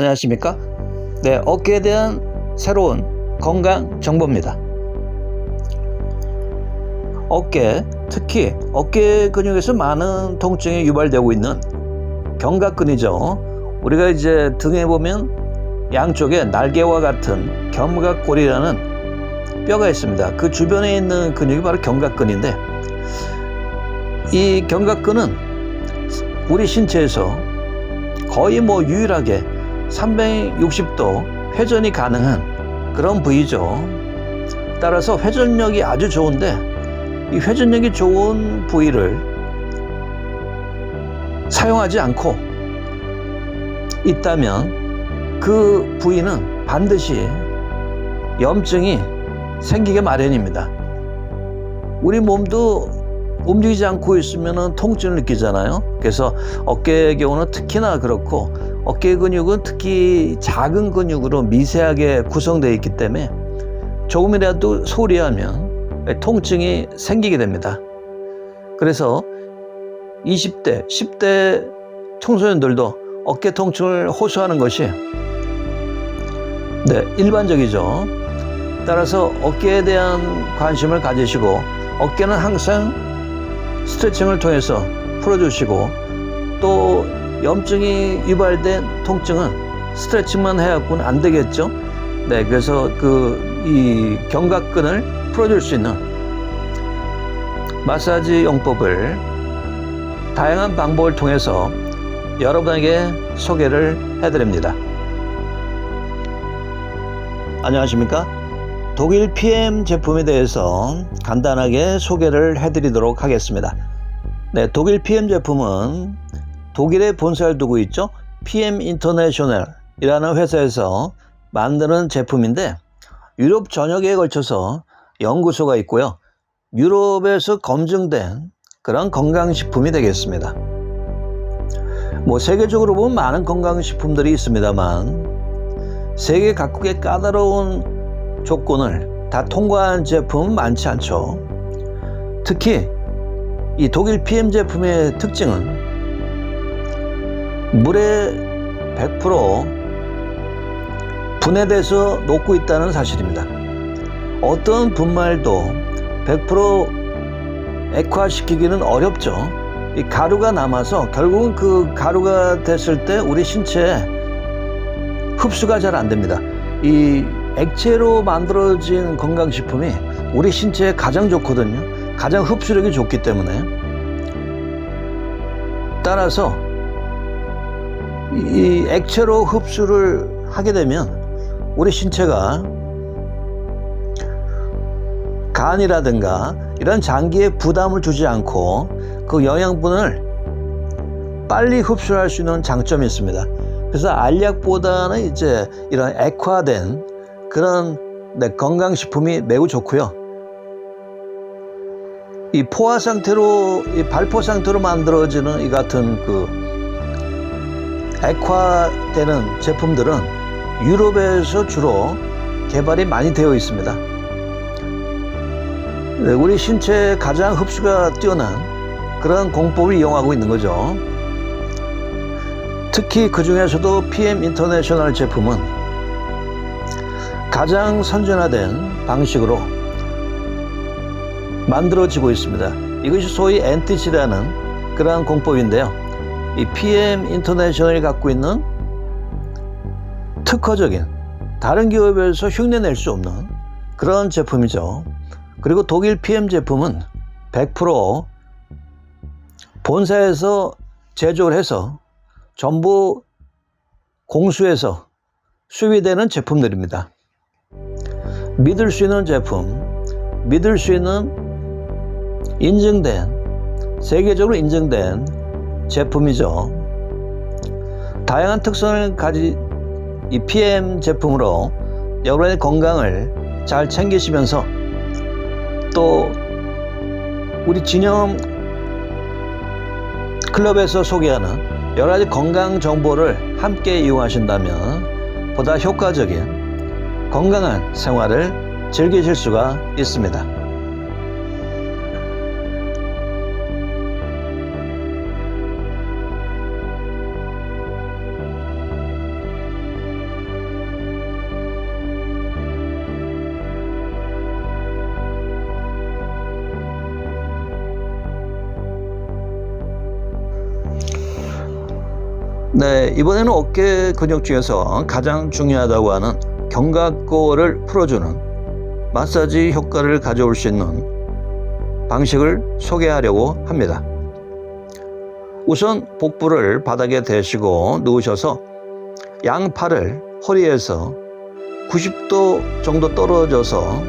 안녕하십니까? 네, 어깨에 대한 새로운 건강 정보입니다. 어깨, 특히 어깨 근육에서 많은 통증이 유발되고 있는 견갑근이죠. 우리가 이제 등에 보면 양쪽에 날개와 같은 견갑골이라는 뼈가 있습니다. 그 주변에 있는 근육이 바로 견갑근인데 이 견갑근은 우리 신체에서 거의 뭐 유일하게 360도 회전이 가능한 그런 부위죠. 따라서 회전력이 아주 좋은데 이 회전력이 좋은 부위를 사용하지 않고 있다면 그 부위는 반드시 염증이 생기게 마련입니다. 우리 몸도 움직이지 않고 있으면 통증을 느끼잖아요. 그래서 어깨의 경우는 특히나 그렇고 어깨 근육은 특히 작은 근육으로 미세하게 구성되어 있기 때문에 조금이라도 소리하면 통증이 생기게 됩니다. 그래서 20대, 10대 청소년들도 어깨 통증을 호소하는 것이 네, 일반적이죠. 따라서 어깨에 대한 관심을 가지시고 어깨는 항상 스트레칭을 통해서 풀어주시고 또 염증이 유발된 통증은 스트레칭만 해갖고는 안 되겠죠. 네, 그래서 그 이 견갑근을 풀어줄 수 있는 마사지 용법을 다양한 방법을 통해서 여러분에게 소개를 해드립니다. 안녕하십니까? 독일 PM 제품에 대해서 간단하게 소개를 해드리도록 하겠습니다. 네, 독일 PM 제품은 독일에 본사를 두고 있죠. PM 인터내셔널이라는 회사에서 만드는 제품인데 유럽 전역에 걸쳐서 연구소가 있고요. 유럽에서 검증된 그런 건강식품이 되겠습니다. 뭐 세계적으로 보면 많은 건강식품들이 있습니다만 세계 각국의 까다로운 조건을 다 통과한 제품은 많지 않죠. 특히 이 독일 PM 제품의 특징은 물에 100% 분해돼서 녹고 있다는 사실입니다. 어떤 분말도 100% 액화시키기는 어렵죠. 이 가루가 남아서 결국은 그 가루가 됐을 때 우리 신체에 흡수가 잘 안 됩니다. 이 액체로 만들어진 건강식품이 우리 신체에 가장 좋거든요. 가장 흡수력이 좋기 때문에. 따라서 이 액체로 흡수를 하게 되면 우리 신체가 간이라든가 이런 장기에 부담을 주지 않고 그 영양분을 빨리 흡수할 수 있는 장점이 있습니다. 그래서 알약보다는 이제 이런 액화된 그런 네, 건강식품이 매우 좋고요. 이 포화 상태로, 이 발포 상태로 만들어지는 이 같은 그 액화되는 제품들은 유럽에서 주로 개발이 많이 되어 있습니다. 네, 우리 신체에 가장 흡수가 뛰어난 그런 공법을 이용하고 있는 거죠. 특히 그 중에서도 PM 인터내셔널 제품은 가장 선진화된 방식으로 만들어지고 있습니다. 이것이 소위 NTC라는 그러한 공법인데요. 이 PM 인터내셔널이 갖고 있는 특허적인 다른 기업에서 흉내낼 수 없는 그런 제품이죠. 그리고 독일 PM 제품은 100% 본사에서 제조를 해서 전부 공수해서 수입되는 제품들입니다. 믿을 수 있는 제품, 믿을 수 있는 인증된, 세계적으로 인증된 제품이죠. 다양한 특성을 가진 이 PM 제품으로 여러분의 건강을 잘 챙기시면서 또 우리 진영 클럽에서 소개하는 여러 가지 건강 정보를 함께 이용하신다면 보다 효과적인 건강한 생활을 즐기실 수가 있습니다. 네, 이번에는 어깨 근육 중에서 가장 중요하다고 하는 견갑골을 풀어주는 마사지 효과를 가져올 수 있는 방식을 소개하려고 합니다. 우선 복부를 바닥에 대시고 누우셔서 양 팔을 허리에서 90도 정도 떨어져서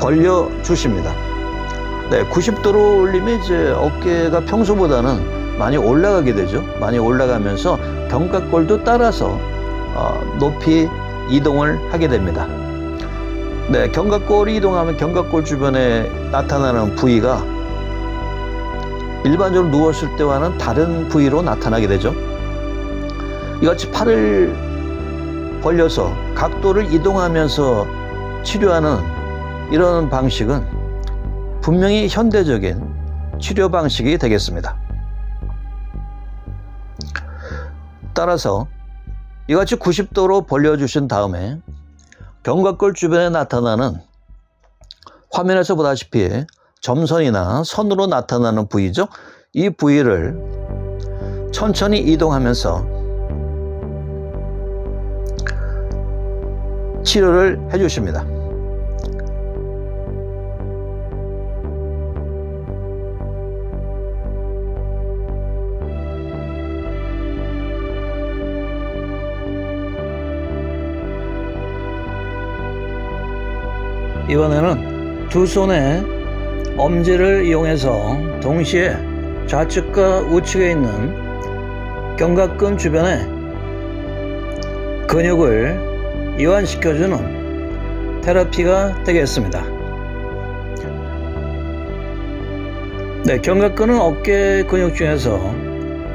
벌려 주십니다. 네, 90도로 올리면 이제 어깨가 평소보다는 많이 올라가게 되죠. 많이 올라가면서 견갑골도 따라서 어, 높이 이동을 하게 됩니다. 네, 견갑골이 이동하면 견갑골 주변에 나타나는 부위가 일반적으로 누웠을 때와는 다른 부위로 나타나게 되죠. 이같이 팔을 벌려서 각도를 이동하면서 치료하는 이런 방식은 분명히 현대적인 치료 방식이 되겠습니다. 따라서 이같이 90도로 벌려주신 다음에 견갑골 주변에 나타나는 화면에서 보다시피 점선이나 선으로 나타나는 부위죠. 이 부위를 천천히 이동하면서 치료를 해주십니다. 이번에는 두 손의 엄지를 이용해서 동시에 좌측과 우측에 있는 견갑근 주변에 근육을 이완시켜주는 테라피가 되겠습니다. 네, 견갑근은 어깨 근육 중에서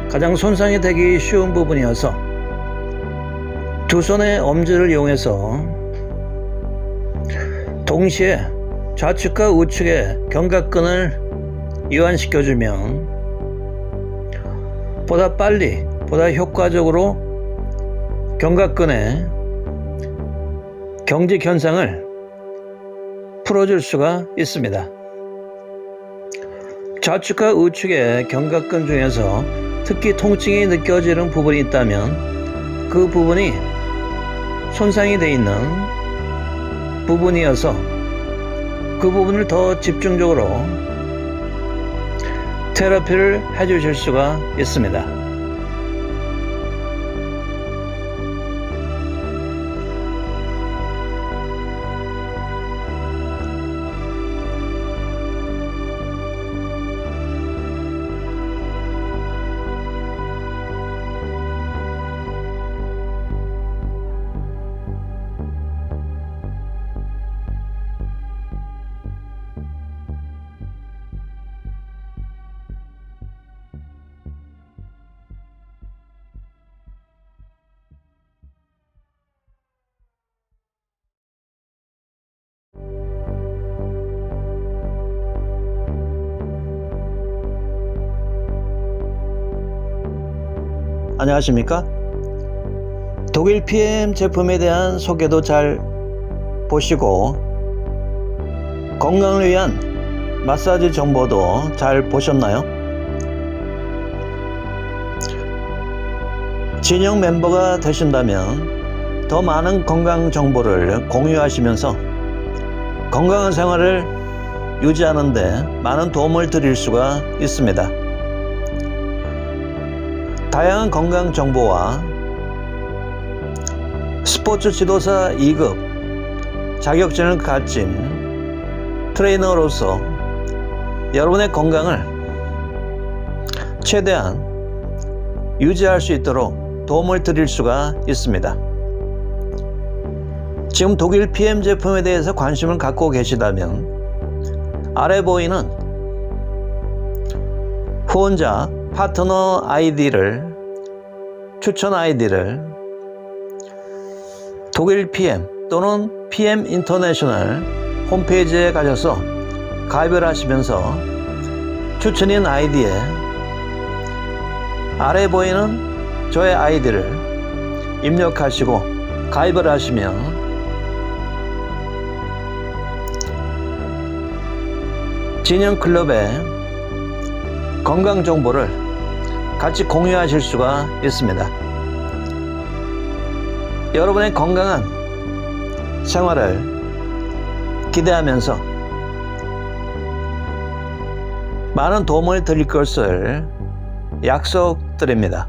가장 손상이 되기 쉬운 부분이어서 두 손의 엄지를 이용해서 동시에 좌측과 우측의 견갑근을 이완시켜주면 보다 빨리, 보다 효과적으로 견갑근의 경직 현상을 풀어줄 수가 있습니다. 좌측과 우측의 견갑근 중에서 특히 통증이 느껴지는 부분이 있다면 그 부분이 손상이 되어 있는 부분이어서 그 부분을 더 집중적으로 테라피를 해주실 수가 있습니다. 안녕하십니까? 독일 PM 제품에 대한 소개도 잘 보시고 건강을 위한 마사지 정보도 잘 보셨나요? 진영 멤버가 되신다면 더 많은 건강 정보를 공유하시면서 건강한 생활을 유지하는데 많은 도움을 드릴 수가 있습니다. 다양한 건강 정보와 스포츠 지도사 2급 자격증을 가진 트레이너로서 여러분의 건강을 최대한 유지할 수 있도록 도움을 드릴 수가 있습니다. 지금 독일 PM 제품에 대해서 관심을 갖고 계시다면 아래 보이는 후원자 파트너 아이디를 추천 아이디를 독일 PM 또는 PM 인터내셔널 홈페이지에 가셔서 가입을 하시면서 추천인 아이디에 아래 보이는 저의 아이디를 입력하시고 가입을 하시면 진영 클럽의 건강 정보를 같이 공유하실 수가 있습니다. 여러분의 건강한 생활을 기대하면서 많은 도움을 드릴 것을 약속드립니다.